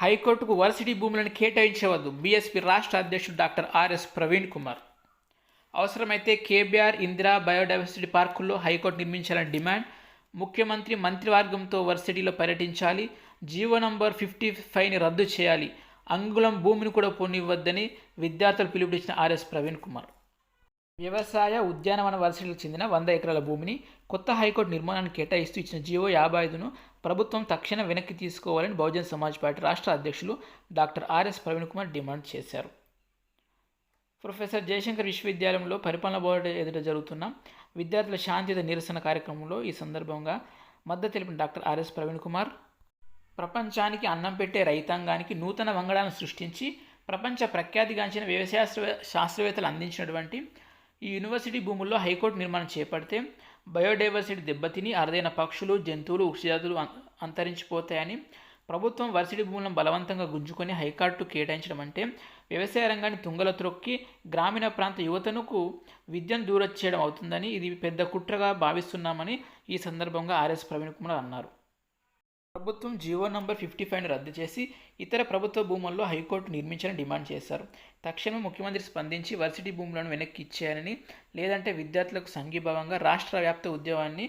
హైకోర్టుకు వర్సిటీ భూములను కేటాయించవద్దు. బీఎస్పీ రాష్ట్ర అధ్యక్షుడు డాక్టర్ ఆర్ఎస్ ప్రవీణ్ కుమార్. అవసరమైతే కేబీఆర్ ఇందిరా బయోడైవర్సిటీ పార్కుల్లో హైకోర్టు నిర్మించాలని డిమాండ్. ముఖ్యమంత్రి మంత్రివర్గంతో వర్సిటీలో పర్యటించాలి. జీవో నంబర్ ఫిఫ్టీ ఫైవ్ని రద్దు చేయాలి. అంగుళం భూమిని కూడా పొనివ్వద్దని విద్యార్థులు పిలుపునిచ్చిన ఆర్ఎస్ ప్రవీణ్ కుమార్. వ్యవసాయ ఉద్యానవన వర్సిటీలకు చెందిన వంద ఎకరాల భూమిని కొత్త హైకోర్టు నిర్మాణాన్ని కేటాయిస్తూ ఇచ్చిన జీవో యాభై ఐదును ప్రభుత్వం తక్షణ వెనక్కి తీసుకోవాలని బహుజన్ సమాజ్ పార్టీ రాష్ట్ర అధ్యక్షులు doctor RS Praveen Kumar demand చేశారు. ప్రొఫెసర్ జయశంకర్ విశ్వవిద్యాలయంలో పరిపాలన బోర్డు ఎదుట జరుగుతున్న విద్యార్థుల శాంతియుత నిరసన కార్యక్రమంలో ఈ సందర్భంగా మద్దతు తెలిపిన డాక్టర్ ఆర్ఎస్ ప్రవీణ్ కుమార్ ప్రపంచానికి అన్నం పెట్టే రైతాంగానికి నూతన వంగడాలను సృష్టించి ప్రపంచ ప్రఖ్యాతిగాంచిన వ్యవసాయ శాస్త్రవేత్తలు అందించినటువంటి ఈ యూనివర్సిటీ భూముల్లో హైకోర్టు నిర్మాణం చేపడితే బయోడైవర్సిటీ దెబ్బతిని అరుదైన పక్షులు జంతువులు వృక్షజాతులు అంతరించిపోతాయని ప్రభుత్వం వర్సిటీ భూములను బలవంతంగా గుంజుకొని హైకోర్టు కేటాయించడం అంటే వ్యవసాయ రంగాన్ని తుంగల త్రొక్కి గ్రామీణ ప్రాంత యువతనుకు విద్యను దూరం చేయడం అవుతుందని ఇది పెద్ద కుట్రగా భావిస్తున్నామని ఈ సందర్భంగా ఆర్ఎస్ ప్రవీణ్ కుమార్ అన్నారు. ప్రభుత్వం జీవో నంబర్ ఫిఫ్టీ ఫైవ్ను రద్దు చేసి ఇతర ప్రభుత్వ భూముల్లో హైకోర్టు నిర్మించాలని డిమాండ్ చేశారు. తక్షణమే ముఖ్యమంత్రి స్పందించి వర్సిటీ భూములను వెనక్కి ఇచ్చేయాలని లేదంటే విద్యార్థులకు సంఘీభావంగా రాష్ట్ర వ్యాప్త ఉద్యమాన్ని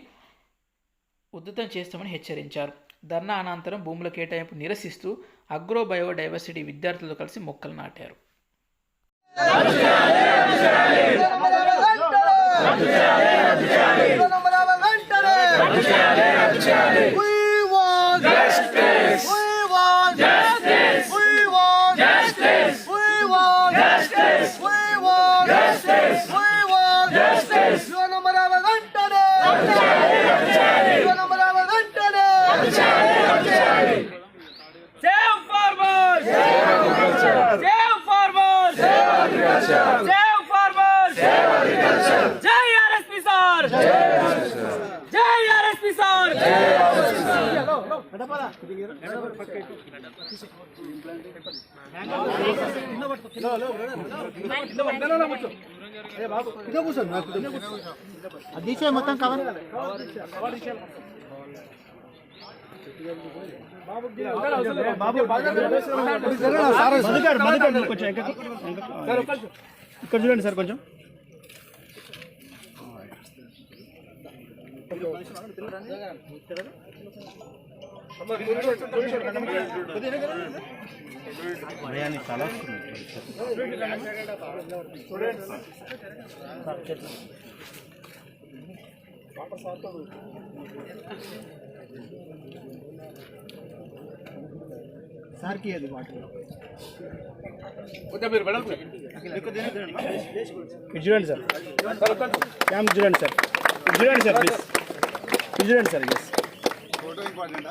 ఉద్ధృతం చేస్తామని హెచ్చరించారు. ధర్నా అనంతరం భూముల కేటాయింపు నిరసిస్తూ అగ్రో బయోడైవర్సిటీ విద్యార్థులతో కలిసి మొక్కలు నాటారు. want justice. We want justice. We want justice. We want justice. We want justice. We want justice. Save farmers! Save farmers! Save farmers! Jai RSP! Jai అదిచే మొత్తం కవర్. ఇక్కడ చూడండి సార్ కొంచెం. భయాన్ని చాలా వస్తుంది సార్కి అది వాటర్ ఇది చూడండి సార్ క్యామ్ చూడండి సార్ చూడండి సార్ ప్లీజ్ చూడండి సార్ ఎస్